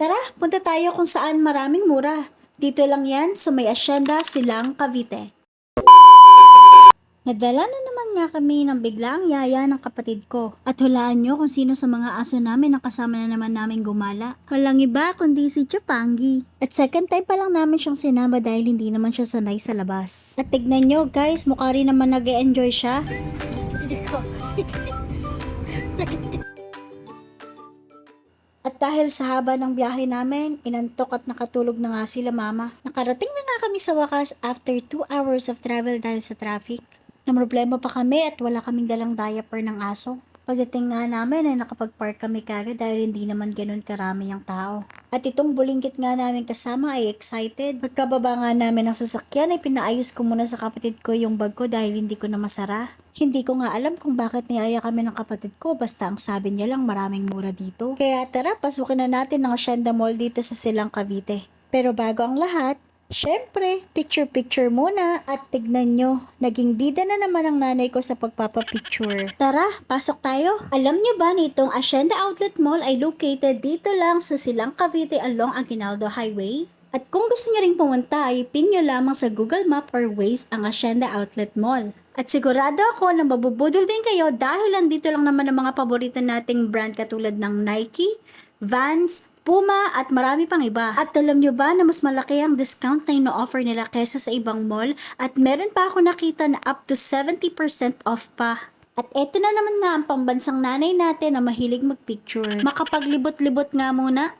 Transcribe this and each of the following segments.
Tara, punta tayo kung saan maraming mura. Dito lang yan sa may asyenda silang Cavite. Nadala na naman nga kami ng biglaang yaya ng kapatid ko. At hulaan nyo kung sino sa mga aso namin ang kasama na naman namin gumala. Walang iba kundi si Chupangi. At second time pa lang namin siyang sinama dahil hindi naman siya sanay sa labas. At tignan nyo guys, mukha rin naman nag enjoy siya. At dahil sa haba ng biyahe namin, inantok at nakatulog na nga sila mama. Nakarating na nga kami sa wakas after 2 hours of travel dahil sa traffic. Na problema pa kami at wala kaming dalang diaper ng aso. Pagdating nga namin ay nakapag-park kami kagad dahil hindi naman ganun karami ang tao. At itong bulingkit nga namin kasama ay excited. Pagkababa nga namin ng sasakyan ay pinaayos ko muna sa kapatid ko yung bag ko dahil hindi ko na masara. Hindi ko nga alam kung bakit niyaya kami ng kapatid ko basta ang sabi niya lang maraming mura dito. Kaya tara, pasukin na natin ang Hacienda Mall dito sa Silang Cavite. Pero bago ang lahat, Siyempre, picture-picture muna at tignan nyo, naging bida na naman ang nanay ko sa pagpapapicture. Tara, pasok tayo. Alam nyo ba nitong Hacienda Outlet Mall ay located dito lang sa Silang Cavite along Aguinaldo Highway? At kung gusto nyo ring pumunta ay pin nyo lamang sa Google Map or Waze ang Hacienda Outlet Mall. At sigurado ako na mabubudol din kayo dahil andito lang naman ang mga paborito nating brand katulad ng Nike, Vans, Puma at marami pang iba. At alam nyo ba na mas malaki ang discount na ino-offer nila kesa sa ibang mall? At meron pa ako nakita na up to 70% off pa. At eto na naman nga ang pambansang nanay natin na mahilig magpicture. Makapaglibot-libot nga muna.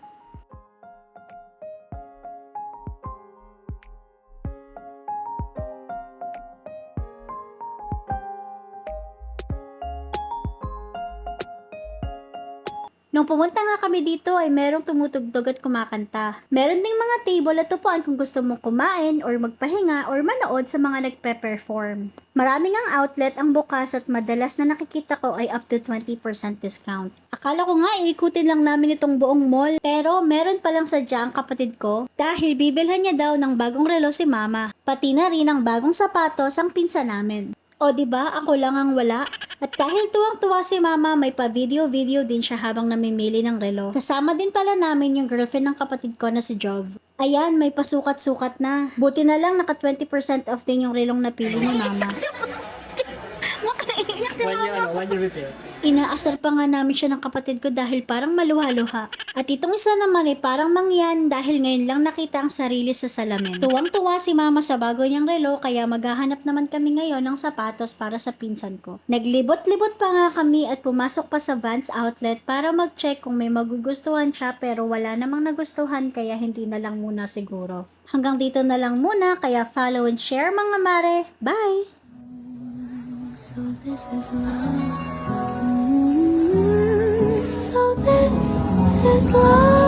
Nung pumunta nga kami dito ay merong tumutugtog at kumakanta. Meron ding mga table at upuan kung gusto mong kumain or magpahinga or manood sa mga nagpe-perform. Maraming ang outlet ang bukas at madalas na nakikita ko ay up to 20% discount. Akala ko nga iikutin lang namin itong buong mall pero meron palang sadya ang kapatid ko dahil bibilhan niya daw ng bagong relo si mama. Pati na rin ang bagong sapatos ang pinsa namin. O ba ako lang ang wala? At dahil tuwang-tuwa si mama, may pa-video-video din siya habang namimili ng relo. Kasama din pala namin yung girlfriend ng kapatid ko na si Jov. Ayan, may pasukat-sukat na. Buti na lang naka 20% off din yung relong napili ni mama. One year, ano, one year repair. Inaasar pa nga namin siya ng kapatid ko dahil parang maluha-luha. At itong isa naman ay parang mangyan dahil ngayon lang nakita ang sarili sa salamin. Tuwang-tuwa si mama sa bago niyang relo kaya maghahanap naman kami ngayon ng sapatos para sa pinsan ko. Naglibot-libot pa nga kami at pumasok pa sa Vans Outlet para mag-check kung may magugustuhan siya pero wala namang nagustuhan kaya hindi na lang muna siguro. Hanggang dito na lang muna kaya follow and share mga mare. Bye! So this is love. Mm, So this is love.